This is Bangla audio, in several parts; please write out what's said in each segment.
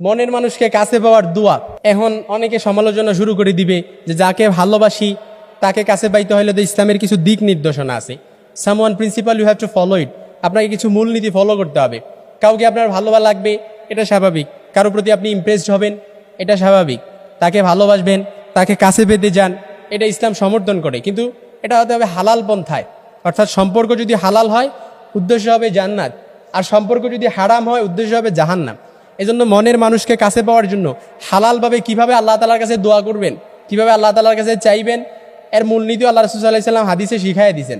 মনের মানুষকে কাছে পাওয়ার দোয়া। এখন অনেকে সমালোচনা শুরু করে দিবে যে যাকে ভালোবাসি, তাকে কাছে পাইতে হলে তো ইসলামের কিছু দিক নির্দেশনা আছে। Some one principle you have to follow it আপনাকে কিছু মূলনীতি ফলো করতে হবে। কাউকে আপনার ভালোবা লাগবে, এটা স্বাভাবিক। কারোর প্রতি আপনি ইমপ্রেসড হবেন, এটা স্বাভাবিক। তাকে ভালোবাসবেন, তাকে কাছে পেতে যান, এটা ইসলাম সমর্থন করে। কিন্তু এটা হতে হবে হালাল পন্থায়। অর্থাৎ সম্পর্ক যদি হালাল হয়, উদ্দেশ্য হবে জান্নাত। আর সম্পর্ক যদি হারাম হয়, উদ্দেশ্য হবে জাহান্নাম। এজন্য মনের মানুষকে কাছে পাওয়ার জন্য হালালভাবে কীভাবে আল্লাহ তালার কাছে দোয়া করবেন, কীভাবে আল্লাহ তালার কাছে চাইবেন, এর মূলনীতি আল্লাহ রসুল্লাহ সাল্লাম হাদিসে শিখাই দিয়েছেন।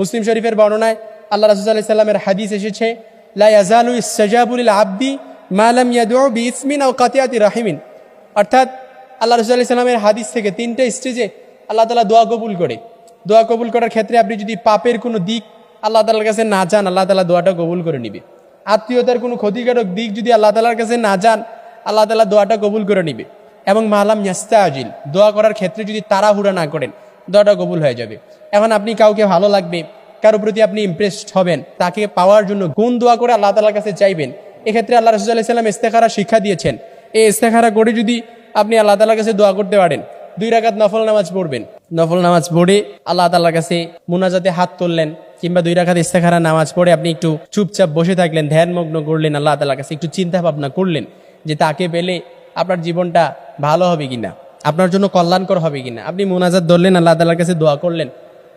মুসলিম শরীফের বর্ণনায় আল্লাহ রসুল্লাহ সাল্লামের হাদিস এসেছে, লা ইয়াজালু ইস্তাজাবুল আব্দি মালাম ইয়াদু ইসমিন আও কাতিয়াতি রাহিমিন। অর্থাৎ আল্লাহ রসুল্লাহ সাল্লামের হাদিস থেকে তিনটা স্টেজে আল্লাহ তালা দোয়া কবুল করে। দোয়া কবুল করার ক্ষেত্রে আপনি যদি পাপের কোনো দিক আল্লাহ তালার কাছে না যান আল্লাহ তালা দোয়াটা কবুল করে নিবে। আত্মীয়তার কোনো ক্ষতিকারক দিক যদি আল্লাহ তালার কাছে না যান, আল্লাহ তালা দোয়াটা কবুল করে নিবে। এবং মালাম ইয়াস্তা আজিল দোয়া করার ক্ষেত্রে যদি তাড়াহুড়া না করেন, দোয়াটা কবুল হয়ে যাবে। এখন আপনি কাউকে ভালো লাগবে কারও প্রতি আপনি ইমপ্রেসড হবেন, তাকে পাওয়ার জন্য গুণ দোয়া করে আল্লাহ তালার কাছে চাইবেন, এক্ষেত্রে আল্লাহ রসুল্লাহ সাল্লাম ইস্তেখারা শিক্ষা দিয়েছেন। এই ইস্তেখারা করে যদি আপনি আল্লাহ তালার কাছে দোয়া করতে পারেন, দুই রাকাত নফল নামাজ পড়বেন। নফল নামাজ পড়ে আল্লাহ তাল্লার কাছে মুনাজাতে হাত তুললেন কিংবা দুই রাখাত ইস্তেখারা নামাজ পড়ে আপনি একটু চুপচাপ বসে থাকলেন ধ্যানমগ্ন করলেন, আল্লাহ তাল্লার কাছে একটু চিন্তা ভাবনা করলেন যে তাকে পেলে আপনার জীবনটা ভালো হবে কিনা, আপনার জন্য কল্যাণকর হবে কিনা। আপনি মোনাজাত ধরলেন, আল্লাহ তাল্লার কাছে দোয়া করলেন,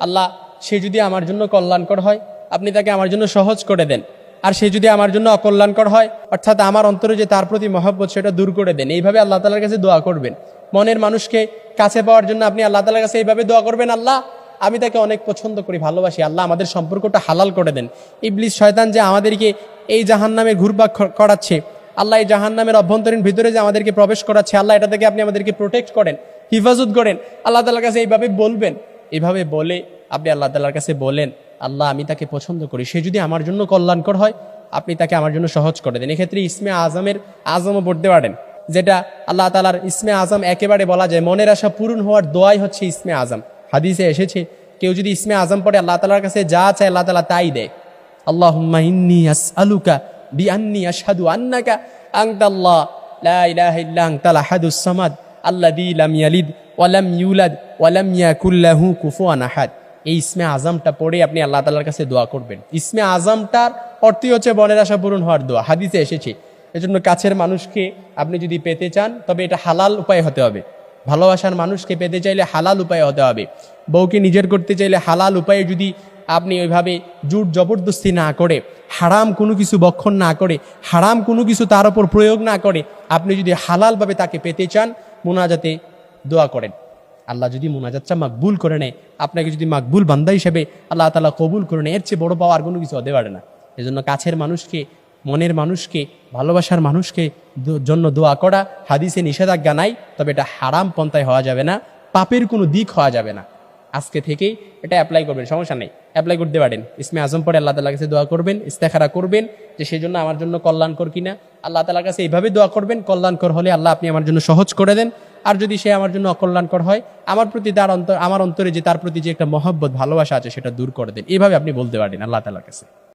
আল্লাহ সে যদি আমার জন্য কল্যাণকর হয়, আপনি তাকে আমার জন্য সহজ করে দেন, আর সে যদি আমার জন্য অকল্যাণকর হয়, অর্থাৎ আমার অন্তরে যে তার প্রতি মহব্বত সেটা দূর করে দেন, এইভাবে আল্লাহ তালার কাছে দোয়া করবেন। মনের মানুষকে কাছে পাওয়ার জন্য আপনি আল্লাহ তালার কাছে এইভাবে দোয়া করবেন, আল্লাহ আমি তাকে অনেক পছন্দ করি, ভালোবাসি। আল্লাহ আমাদের সম্পর্কটা হালাল করে দেন। ইবলিস, শয়তান যে আমাদেরকে এই জাহান নামে ঘুরপাক করাচ্ছে, আল্লাহ এই জাহান নামের অভ্যন্তরীণ ভিতরে যে আমাদেরকে প্রবেশ করাচ্ছে, আল্লাহ এটা থেকে আপনি আমাদেরকে প্রোটেক্ট করেন, হিফাজত করেন। আল্লাহ তালার কাছে এইভাবে বলবেন। এইভাবে বলে আপনি আল্লাহ তালার কাছে বলেন, আল্লাহ আমি তাকে পছন্দ করি, সে যদি আমার জন্য কল্যাণকর হয়, আপনি তাকে আমার জন্য সহজ করে দেন। এক্ষেত্রে ইসমে আজমের আজমও পড়তে পারেন, যেটা আল্লাহ তালার ইসমে আজম একেবারে বলা যায়, মনের আশা পূরণ হওয়ার দোয়াই হচ্ছে ইসমে আজম। হাদিসে এসেছে, কেউ যদি ইসমে আজম পড়ে, আল্লাহ তালার কাছে যা চায় আল্লাহ তালা তাই দেয়। আল্লাহুম্মা ইন্নী আসআলুকা বিআন্নী আশহাদু আন্নাকা আহাদ। এই আজমটা পড়ে আপনি আল্লাহ কাছে দোয়া করবেন। আজমটার বনের আশা হওয়ার দোয়া। হাদিসে এসেছে, এজন্য কাছের মানুষকে আপনি যদি পেতে চান, তবে এটা হালাল উপায় হতে হবে। ভালোবাসার মানুষকে পেতে চাইলে হালাল উপায়ে হতে হবে। বউকে নিজের করতে চাইলে হালাল উপায়ে যদি আপনি ওইভাবে জুট জবরদস্তি না করে, হারাম কোনো কিছু বক্ষণ না করে, হারাম কোনো কিছু তার ওপর প্রয়োগ না করে, আপনি যদি হালালভাবে তাকে পেতে চান, মোনাজাতে দোয়া করেন। আল্লাহ যদি মোনাজাতটা মাকবুল করে নেয়। আপনাকে যদি মাকবুল বান্দা হিসেবে আল্লাহ তালা কবুল করে নেয়, এর চেয়ে বড় পাওয়ার কোনো কিছু হতে পারে না। এজন্য কাছের মানুষকে মনের মানুষকে, ভালোবাসার মানুষকে জন্য দোয়া করা, হাদিসে নিষেধাজ্ঞা নাই, তবে এটা হারাম পন্থায় হওয়া যাবে না, পাপের কোনো দিক হওয়া যাবে না। আজকে থেকেই এটা অ্যাপ্লাই করবেন, সমস্যা নেই। অ্যাপ্লাই করতে পারেন। ইসমে আজম পরে আল্লাহ তালার কাছে দোয়া করবেন, ইস্তেখারা করবেন যে সেই জন্য আমার জন্য কল্যাণকর কিনা। আল্লাহ তালার কাছে এইভাবে দোয়া করবেন, কল্যাণকর হলে আল্লাহ আপনি আমার জন্য সহজ করে দেন। আর যদি সে আমার জন্য অকল্যাণকর হয়, আমার প্রতি তার অন্তর আমার অন্তরে যে তার প্রতি যে একটা মহব্বত, ভালোবাসা আছে, সেটা দূর করে দেন। এইভাবে আপনি বলতে পারেন আল্লাহ তালার কাছে।